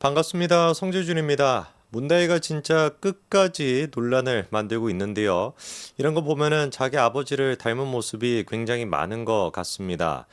반갑습니다. 성재준입니다. 문다이가 진짜 끝까지 논란을 만들고 있는데요. 이런 거 보면은 자기 아버지를 닮은 모습이 굉장히 많은 것 같습니다.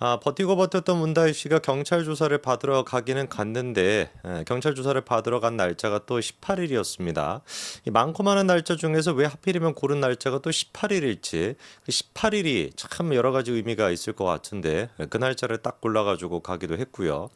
아, 버티고 버텼던 문다이 씨가 경찰 조사를 받으러 가기는 갔는데 에, 경찰 조사를 받으러 간 날짜가 또 18일이었습니다. 이 많고 많은 날짜 중에서 왜 하필이면 고른 날짜가 또 18일일지 그 18일이 참 여러 가지 의미가 있을 것 같은데 에, 그 날짜를 딱 골라가지고 가기도 했고요.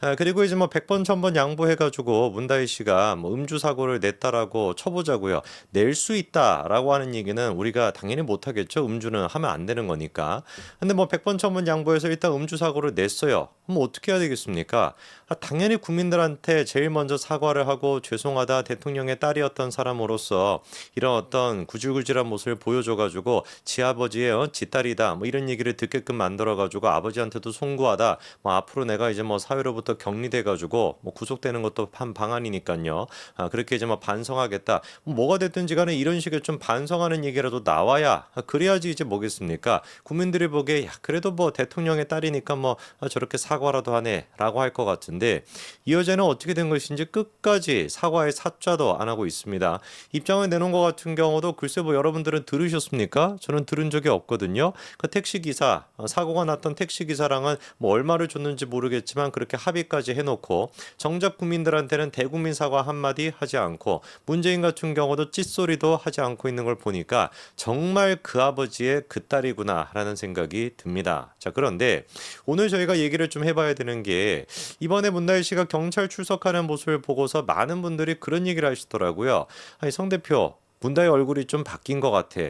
아, 그리고 이제 뭐 100번 1000번 양보해가지고 문다희 씨가 뭐 음주 사고를 냈다라고 쳐보자고요. 낼 수 있다라고 하는 얘기는 우리가 당연히 못하겠죠. 음주는 하면 안 되는 거니까. 근데 뭐 100번 1000번 양보해서 일단 음주 사고를 냈어요. 그럼 어떻게 해야 되겠습니까? 아, 당연히 국민들한테 제일 먼저 사과를 하고 죄송하다 대통령의 딸이었던 사람으로서 이런 어떤 구질구질한 모습을 보여줘가지고 지 아버지의 어, 지 딸이다 뭐 이런 얘기를 듣게끔 만들어가지고 아버지한테도 송구하다 뭐 앞으로 내가 이제 뭐 사회로부터 격리돼 가지고 뭐 구속되는 것도 한 방안이니까요 아, 그렇게 이제 뭐 반성하겠다 뭐 뭐가 됐든지 간에 이런 식의 좀 반성하는 얘기라도 나와야 아, 그래야지 이제 뭐겠습니까 국민들이 보기에 야 그래도 뭐 대통령의 딸이니까 뭐 아, 저렇게 사과라도 하네라고 할 것 같은데 이 여자는 어떻게 된 것인지 끝까지 사과의 사자도 안 하고 있습니다. 입장을 내놓은 것 같은 경우도 글쎄 뭐 여러분들은 들으셨습니까? 저는 들은 적이 없거든요. 그 택시 기사 어, 사고가 났던 택시 기사랑은 뭐 얼마를 줬는지 모르겠지만 그렇게 합의 까지 해놓고 정작 국민들한테는 대국민 사과 한마디 하지 않고 문재인 같은 경우도 찢소리도 하지 않고 있는 걸 보니까 정말 그 아버지의 그 딸이구나라는 생각이 듭니다. 자 그런데 오늘 저희가 얘기를 좀 해봐야 되는 게 이번에 문다희 씨가 경찰 출석하는 모습을 보고서 많은 분들이 그런 얘기를 하시더라고요. 아니 성 대표 문다희 얼굴이 좀 바뀐 것 같아.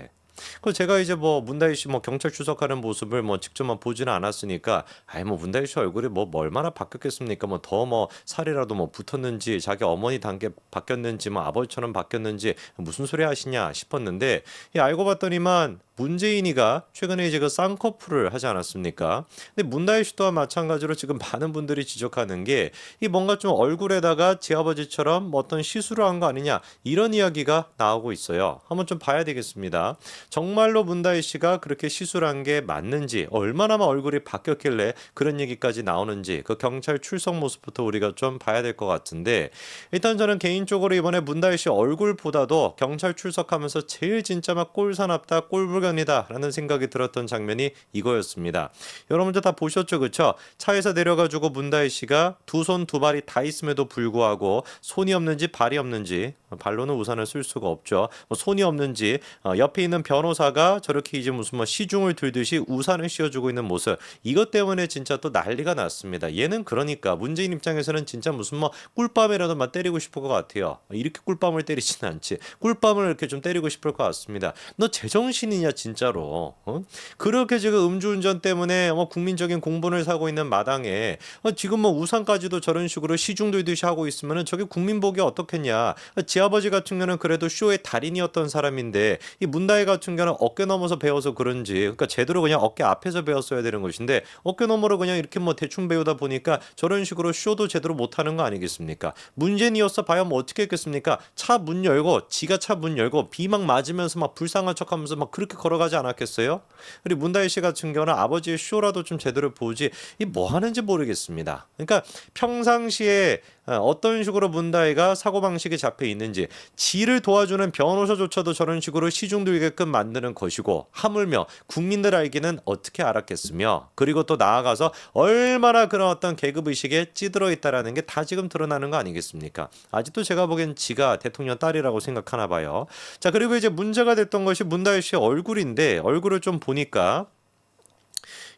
그 제가 이제 뭐 문다희 씨 뭐 경찰 출석하는 모습을 뭐 직접만 보지는 않았으니까 아이 뭐 문다희 씨 얼굴이 뭐, 뭐 얼마나 바뀌었겠습니까 뭐더뭐 살이라도 뭐 붙었는지 자기 어머니 단계 바뀌었는지 뭐 아버지처럼 바뀌었는지 무슨 소리 하시냐 싶었는데 이 알고 봤더니만 문재인이가 최근에 이제 그 쌍꺼풀을 하지 않았습니까? 근데 문다희 씨 또한 마찬가지로 지금 많은 분들이 지적하는 게 이 뭔가 좀 얼굴에다가 제 아버지처럼 뭐 어떤 시술을 한 거 아니냐 이런 이야기가 나오고 있어요. 한번 좀 봐야 되겠습니다. 정말로 문다희 씨가 그렇게 시술한 게 맞는지 얼마나 얼굴이 바뀌었길래 그런 얘기까지 나오는지 그 경찰 출석 모습부터 우리가 좀 봐야 될 것 같은데 일단 저는 개인적으로 이번에 문다희 씨 얼굴보다도 경찰 출석하면서 제일 진짜 막 꼴사납다 꼴불견이다라는 생각이 들었던 장면이 이거였습니다. 여러분들 다 보셨죠 그쵸? 차에서 내려가지고 문다희 씨가 두 손 두 발이 다 있음에도 불구하고 손이 없는지 발이 없는지 발로는 우산을 쓸 수가 없죠. 뭐 손이 없는지 어, 옆에 있는 변호사가 저렇게 이제 무슨 뭐 시중을 들듯이 우산을 씌워주고 있는 모습 이것 때문에 진짜 또 난리가 났습니다. 얘는 그러니까 문재인 입장에서는 진짜 무슨 뭐 꿀밤이라도 막 때리고 싶을 것 같아요. 이렇게 꿀밤을 때리진 않지. 꿀밤을 이렇게 좀 때리고 싶을 것 같습니다. 너 제정신이냐 진짜로? 어? 그렇게 지금 음주운전 때문에 뭐 국민적인 공분을 사고 있는 마당에 어, 지금 뭐 우산까지도 저런 식으로 시중 들듯이 하고 있으면은 저게 국민 보기 어떻겠냐? 지 아버지 같은 경우는 그래도 쇼의 달인이었던 사람인데 이 문다희 같은 경우는 어깨 넘어서 배워서 그런지 그러니까 제대로 그냥 어깨 앞에서 배웠어야 되는 것인데 어깨 너머로 그냥 이렇게 뭐 대충 배우다 보니까 저런 식으로 쇼도 제대로 못하는 거 아니겠습니까? 문제니였어 봐야 뭐 어떻게 했겠습니까? 차 문 열고 지가 차 문 열고 비 막 맞으면서 막 불쌍한 척하면서 막 그렇게 걸어가지 않았겠어요? 그리고 문다희 씨 같은 경우는 아버지의 쇼라도 좀 제대로 보지 이 뭐 하는지 모르겠습니다. 그러니까 평상시에 어, 어떤 식으로 문다희가 사고 방식이 잡혀 있는지 지를 도와주는 변호사조차도 저런 식으로 시중 들게끔 만드는 것이고 하물며 국민들 알기는 어떻게 알았겠으며 그리고 또 나아가서 얼마나 그런 어떤 계급 의식에 찌들어 있다라는 게 다 지금 드러나는 거 아니겠습니까? 아직도 제가 보기엔 지가 대통령 딸이라고 생각하나 봐요. 자 그리고 이제 문제가 됐던 것이 문다희 씨의 얼굴인데 얼굴을 좀 보니까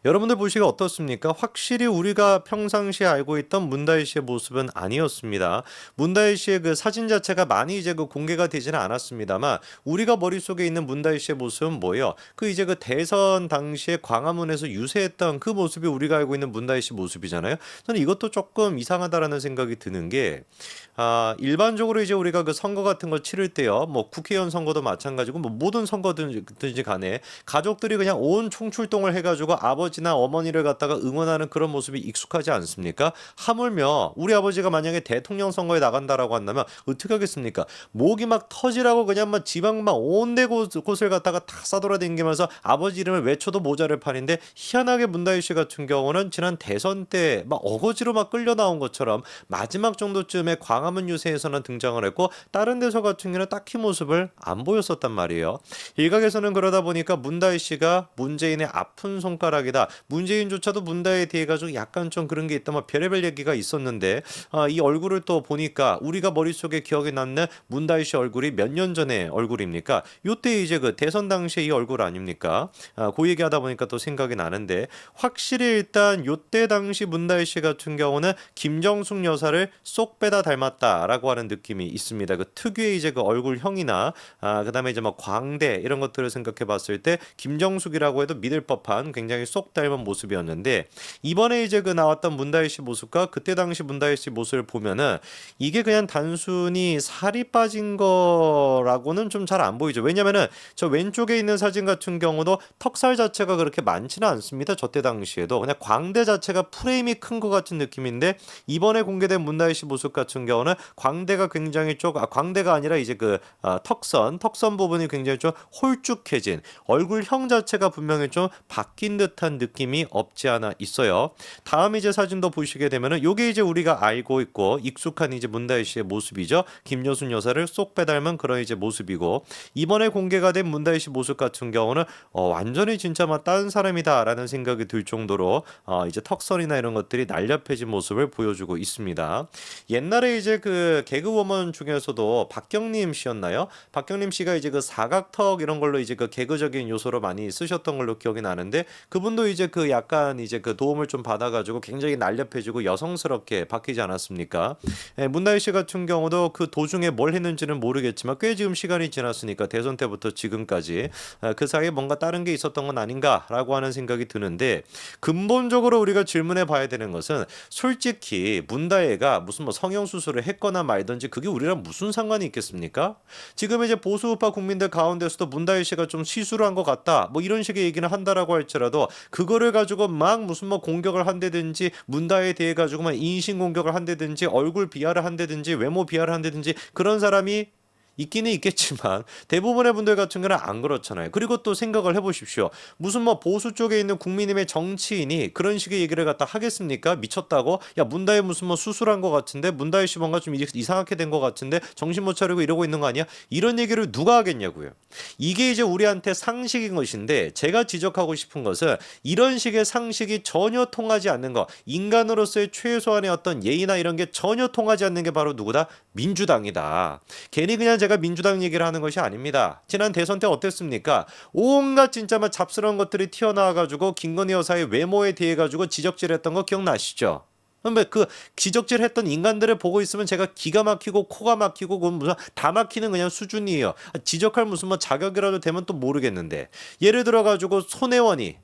여러분들 보시기 어떻습니까? 확실히 우리가 평상시에 알고 있던 문다희 씨의 모습은 아니었습니다. 문다희 씨의 그 사진 자체가 많이 이제 그 공개가 되지는 않았습니다만 우리가 머릿속에 있는 문다희 씨의 모습은 뭐예요? 그 이제 그 대선 당시에 광화문에서 유세했던 그 모습이 우리가 알고 있는 문다희 씨 모습이잖아요. 저는 이것도 조금 이상하다라는 생각이 드는 게 아, 일반적으로 이제 우리가 그 선거 같은 거 치를 때요. 뭐 국회의원 선거도 마찬가지고 뭐 모든 선거든지 간에 가족들이 그냥 온 총출동을 해 가지고 아버지 아버지나 어머니를 갖다가 응원하는 그런 모습이 익숙하지 않습니까? 하물며 우리 아버지가 만약에 대통령 선거에 나간다라고 한다면 어떻게 하겠습니까? 목이 막 터지라고 그냥 막 지방 막 온데 곳, 곳을 갖다가 다 싸돌아다니면서 아버지 이름을 외쳐도 모자를 판인데 희한하게 문다희 씨 같은 경우는 지난 대선 때 막 어거지로 막 끌려 나온 것처럼 마지막 정도쯤에 광화문 유세에서는 등장을 했고 다른 데서 같은 경우는 딱히 모습을 안 보였었단 말이에요. 일각에서는 그러다 보니까 문다희 씨가 문재인의 아픈 손가락이다. 문재인조차도 문다희에 대해 가지고 약간 좀 그런 게 있다. 뭐 별의별 얘기가 있었는데 아, 이 얼굴을 또 보니까 우리가 머릿속에 기억에 남는 문다희 씨 얼굴이 몇 년 전의 얼굴입니까? 요때 이제 그 대선 당시에 이 얼굴 아닙니까? 아, 그 얘기하다 보니까 또 생각이 나는데 확실히 일단 요때 당시 문다희 씨 같은 경우는 김정숙 여사를 쏙 빼다 닮았다라고 하는 느낌이 있습니다. 그 특유의 이제 그 얼굴형이나 아, 그다음에 이제 뭐 광대 이런 것들을 생각해 봤을 때 김정숙이라고 해도 믿을 법한 굉장히 쏙 닮은 모습이었는데 이번에 이제 그 나왔던 문다희 씨 모습과 그때 당시 문다희 씨 모습을 보면은 이게 그냥 단순히 살이 빠진 거라고는 좀 잘 안 보이죠. 왜냐면은 저 왼쪽에 있는 사진 같은 경우도 턱살 자체가 그렇게 많지는 않습니다. 저때 당시에도 그냥 광대 자체가 프레임이 큰 것 같은 느낌인데 이번에 공개된 문다희 씨 모습 같은 경우는 광대가 굉장히 쪽 아, 광대가 아니라 이제 그 아, 턱선 턱선 부분이 굉장히 좀 홀쭉해진 얼굴형 자체가 분명히 좀 바뀐 듯한 느낌이 없지 않아 있어요. 다음 이제 사진도 보시게 되면은 요게 이제 우리가 알고 있고 익숙한 이제 문다희 씨의 모습이죠. 김여순 여사를 쏙 빼닮은 그런 이제 모습이고 이번에 공개가 된 문다희 씨 모습 같은 경우는 어, 완전히 진짜 막 다른 사람이다라는 생각이 들 정도로 어, 이제 턱선이나 이런 것들이 날렵해진 모습을 보여주고 있습니다. 옛날에 이제 그 개그우먼 중에서도 박경림 씨였나요? 박경림 씨가 이제 그 사각턱 이런 걸로 이제 그 개그적인 요소로 많이 쓰셨던 걸로 기억이 나는데 그분도 이제 그 약간 이제 그 도움을 좀 받아가지고 굉장히 날렵해지고 여성스럽게 바뀌지 않았습니까? 예, 문다희 씨 같은 경우도 그 도중에 뭘 했는지는 모르겠지만 꽤 지금 시간이 지났으니까 대선 때부터 지금까지 아, 그 사이에 뭔가 다른 게 있었던 건 아닌가라고 하는 생각이 드는데 근본적으로 우리가 질문해 봐야 되는 것은 솔직히 문다혜가 무슨 뭐 성형 수술을 했거나 말든지 그게 우리랑 무슨 상관이 있겠습니까? 지금 이제 보수우파 국민들 가운데서도 문다혜 씨가 좀 시술한 것 같다 뭐 이런 식의 얘기는 한다라고 할지라도 그거를 가지고 막 무슨 뭐 공격을 한다든지 문다혜에 대해 가지고만 인신 공격을 한다든지 얼굴 비하를 한다든지 외모 비하를 한다든지 그런 사람이 있기는 있겠지만 대부분의 분들 같은 경우는 안 그렇잖아요. 그리고 또 생각을 해보십시오. 무슨 뭐 보수 쪽에 있는 국민의힘의 정치인이 그런 식의 얘기를 갖다 하겠습니까? 미쳤다고? 야 문다혜 무슨 뭐 수술한 것 같은데 문다혜 씨 뭔가 좀 이- 이상하게 된 것 같은데 정신 못 차리고 이러고 있는 거 아니야? 이런 얘기를 누가 하겠냐고요. 이게 이제 우리한테 상식인 것인데 제가 지적하고 싶은 것은 이런 식의 상식이 전혀 통하지 않는 거 인간으로서의 최소한의 어떤 예의나 이런 게 전혀 통하지 않는 게 바로 누구다? 민주당이다. 괜히 그냥 제가 민주당 얘기를 하는 것이 아닙니다. 지난 대선 때 어땠습니까? 온갖 진짜 막 잡스러운 것들이 튀어나와가지고 김건희 여사의 외모에 대해 가지고 지적질했던 거 기억나시죠? 근데 그 지적질 했던 인간들을 보고 있으면 제가 기가 막히고 코가 막히고 그 무슨 다 막히는 그냥 수준이에요. 지적할 무슨 뭐 자격이라도 되면 또 모르겠는데 예를 들어 가지고 손혜원이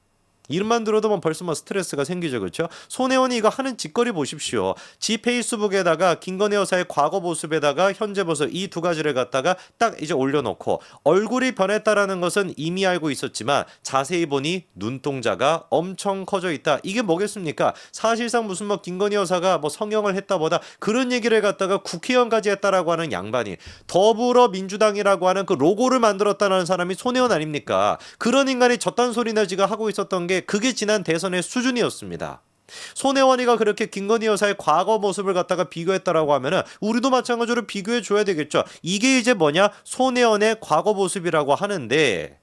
이름만 들어도 뭐 벌써 뭐 스트레스가 생기죠, 그렇죠? 손혜원이 이거 하는 짓거리 보십시오. 지 페이스북에다가 김건희 여사의 과거 모습에다가 현재 모습 이 두 가지를 갖다가 딱 이제 올려놓고 얼굴이 변했다라는 것은 이미 알고 있었지만 자세히 보니 눈동자가 엄청 커져 있다. 이게 뭐겠습니까? 사실상 무슨 뭐 김건희 여사가 뭐 성형을 했다보다 그런 얘기를 갖다가 국회의원까지 했다라고 하는 양반이 더불어민주당이라고 하는 그 로고를 만들었다는 사람이 손혜원 아닙니까? 그런 인간이 저딴 소리나 지가 하고 있었던 게 그게 지난 대선의 수준이었습니다. 손혜원이가 그렇게 김건희 여사의 과거 모습을 갖다가 비교했다라고 하면은 우리도 마찬가지로 비교해 줘야 되겠죠. 이게 이제 뭐냐? 손혜원의 과거 모습이라고 하는데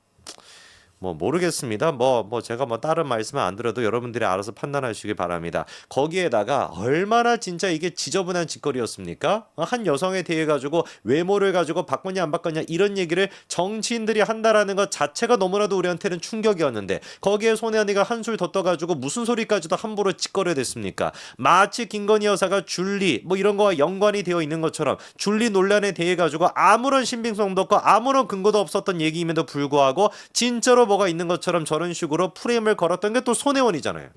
뭐 모르겠습니다. 뭐뭐 제가 뭐 다른 말씀을 안 들어도 여러분들이 알아서 판단하시기 바랍니다. 거기에다가 얼마나 진짜 이게 지저분한 짓거리였습니까? 어, 한 여성에 대해 가지고 외모를 가지고 바꿨냐 안 바꿨냐 이런 얘기를 정치인들이 한다라는 것 자체가 너무나도 우리한테는 충격이었는데 거기에 손혜원이가 한술 더 떠가지고 무슨 소리까지도 함부로 짓거려 댔습니까? 마치 김건희 여사가 줄리 뭐 이런 거와 연관이 되어 있는 것처럼 줄리 논란에 대해 가지고 아무런 신빙성도 없고 아무런 근거도 없었던 얘기임에도 불구하고 진짜로 뭐가 있는 것처럼 저런 식으로 프레임을 걸었던 게 또 손혜원이잖아요.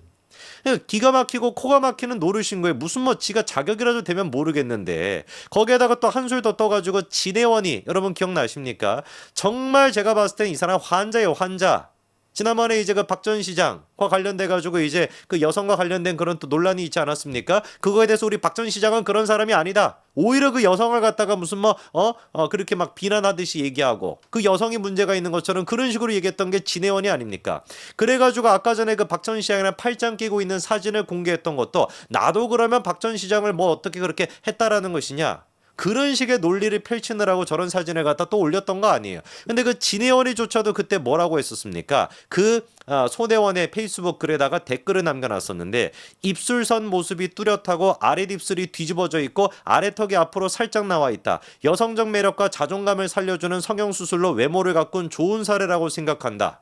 그러니까 기가 막히고 코가 막히는 노릇인 거예요. 무슨 뭐 지가 자격이라도 되면 모르겠는데 거기에다가 또 한술 더 떠가지고 진혜원이 여러분 기억나십니까? 정말 제가 봤을 땐 이 사람 환자예요 환자. 지난번에 이제 그 박 전 시장과 관련돼 가지고 이제 그 여성과 관련된 그런 또 논란이 있지 않았습니까? 그거에 대해서 우리 박 전 시장은 그런 사람이 아니다. 오히려 그 여성을 갖다가 무슨 뭐 어 어, 그렇게 막 비난하듯이 얘기하고 그 여성이 문제가 있는 것처럼 그런 식으로 얘기했던 게 진혜원이 아닙니까? 그래 가지고 아까 전에 그 박 전 시장이랑 팔짱 끼고 있는 사진을 공개했던 것도 나도 그러면 박 전 시장을 뭐 어떻게 그렇게 했다라는 것이냐? 그런 식의 논리를 펼치느라고 저런 사진을 갖다 또 올렸던 거 아니에요. 근데 그 진혜원이조차도 그때 뭐라고 했었습니까? 그 아, 손혜원의 페이스북 글에다가 댓글을 남겨놨었는데 입술선 모습이 뚜렷하고 아랫입술이 뒤집어져 있고 아래 턱이 앞으로 살짝 나와 있다. 여성적 매력과 자존감을 살려주는 성형 수술로 외모를 가꾼 좋은 사례라고 생각한다.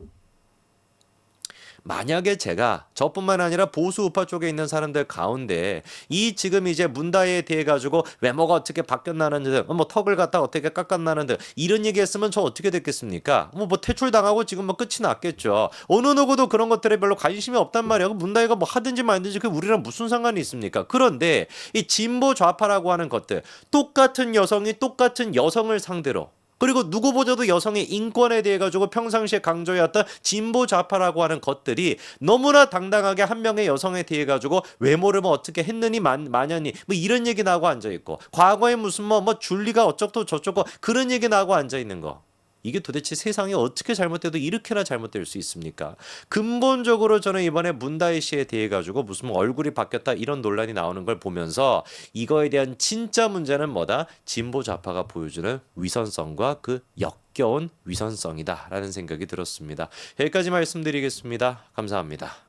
만약에 제가 저뿐만 아니라 보수 우파 쪽에 있는 사람들 가운데 이 지금 이제 문다에 대해 가지고 외모가 어떻게 바뀌었나는 등, 뭐 턱을 갖다 어떻게 깎았나는 등 이런 얘기 했으면 저 어떻게 됐겠습니까? 뭐, 뭐 퇴출 당하고 지금 뭐 끝이 났겠죠. 어느 누구도 그런 것들에 별로 관심이 없단 말이에요. 문다이가 뭐 하든지 말든지 그 우리랑 무슨 상관이 있습니까? 그런데 이 진보 좌파라고 하는 것들 똑같은 여성이 똑같은 여성을 상대로 그리고 누구보다도 여성의 인권에 대해 가지고 평상시에 강조해왔던 진보 좌파라고 하는 것들이 너무나 당당하게 한 명의 여성에 대해 가지고 외모를 뭐 어떻게 했느니 만, 마냐니 뭐 이런 얘기 나고 앉아 있고 과거에 무슨 뭐뭐 줄리가 어쩌고 저쩌고 그런 얘기 나고 앉아 있는 거 이게 도대체 세상이 어떻게 잘못돼도 이렇게나 잘못될 수 있습니까? 근본적으로 저는 이번에 문다희 씨에 대해 가지고 무슨 뭐 얼굴이 바뀌었다 이런 논란이 나오는 걸 보면서 이거에 대한 진짜 문제는 뭐다? 진보 좌파가 보여주는 위선성과 그 역겨운 위선성이다라는 생각이 들었습니다. 여기까지 말씀드리겠습니다. 감사합니다.